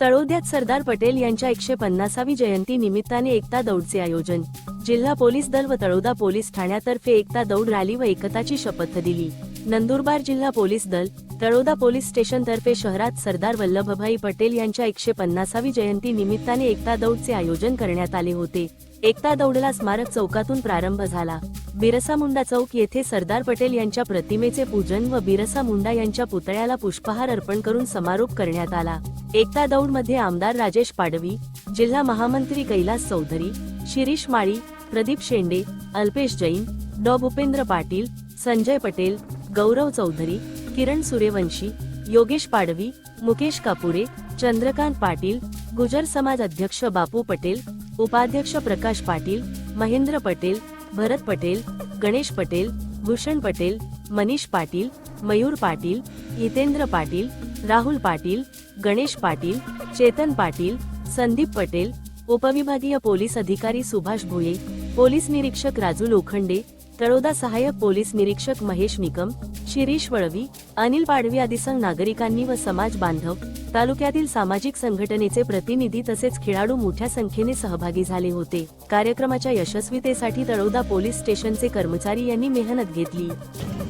तळोद्यात सरदार पटेल यांच्या एकशे पन्नासावी जयंती निमित्ताने एकता दौडचे आयोजन. जिल्हा पोलीस दल व तळोदा पोलीस ठाण्यातर्फे एकता दौड रॅली व एकताची शपथ दिली. नंदुरबार जिल्हा पोलीस दल तळोदा पोलीस स्टेशन तर्फे शहरात सरदार वल्लभभाई पटेल यांच्या एकशे पन्नासावी जयंती निमित्ताने एकता दौडचे आयोजन करण्यात आले होते. एकता दौडला स्मारक चौकातून प्रारंभ झाला. बिरसा मुंडा चौक येथे सरदार पटेल यांच्या प्रतिमेचे पूजन व बिरसा मुंडा यांच्या पुतळ्याला पुष्पहार अर्पण करून समारोप करण्यात आला. एकता दौडमध्ये आमदार राजेश पाडवी जिल्हा महामंत्री कैलास चौधरी शिरीष माळी प्रदीप शेंडे अल्पेश जैन डॉ. भूपेंद्र पाटील संजय पटेल गौरव चौधरी किरण सूर्यवंशी योगेश पाडवी मुकेश कापुरे चंद्रकांत पाटील गुजर समाज अध्यक्ष बापू पटेल उपाध्यक्ष प्रकाश पाटील महेंद्र पटेल भरत पटेल गणेश पटेल भूषण पटेल मनीष पाटील मयूर पाटील हितेंद्र पाटील राहुल पाटील गणेश पाटील चेतन पाटील संदीप पटेल उपविभागीय पोलीस अधिकारी सुभाष भोये पोलीस निरीक्षक राजू लोखंडे तळोदा सहाय्यक पोलीस निरीक्षक महेश निकम शिरीष वळवी अनिल पाडवी आदीसह नागरिकांनी व समाज बांधव तालुक्यातील सामाजिक संघटनेचे प्रतिनिधी तसेच खेळाडू मोठ्या संख्येने सहभागी झाले होते. कार्यक्रमाच्या यशस्वीतेसाठी तळोदा पोलीस स्टेशनचे कर्मचारी यांनी मेहनत घेतली.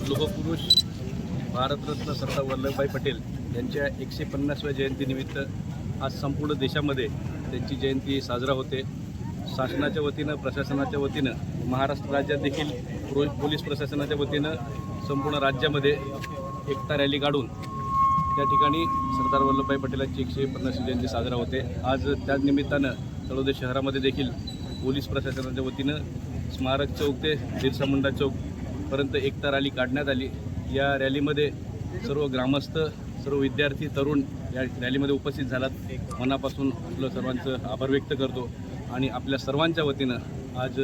लोहपुरुष भारतरत्न सरदार वल्लभभाई पटेल यांच्या एकशे पन्नासव्या जयंतीनिमित्त आज संपूर्ण देशामध्ये त्यांची जयंती साजरा होते. शासनाच्या वतीनं प्रशासनाच्या वतीनं महाराष्ट्र राज्यात देखील रो- पोलीस प्रशासनाच्या वतीनं संपूर्ण राज्यामध्ये एकता रॅली काढून त्या ठिकाणी सरदार वल्लभभाई पटेलांची एकशे पन्नासवी जयंती साजरा होते. आज त्याच निमित्तानं तळोदे शहरामध्ये देखील पोलीस प्रशासनाच्या वतीनं स्मारक चौक ते बिरसा मुंडा चौकपर्यंत एकता रॅली काढण्यात आली. या रॅलीमध्ये सर्व ग्रामस्थ सर्व विद्यार्थी तरुण या रॅलीमध्ये उपस्थित झालात. मनापासून आपलं सर्वांचं आभार व्यक्त करतो. आणि आपल्या सर्वांच्या वतीनं आज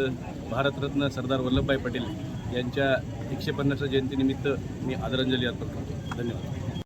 भारतरत्न सरदार वल्लभभाई पटेल यांच्या एकशे पन्नासच्या जयंतीनिमित्त मी आदरांजली अर्पण करतो. धन्यवाद.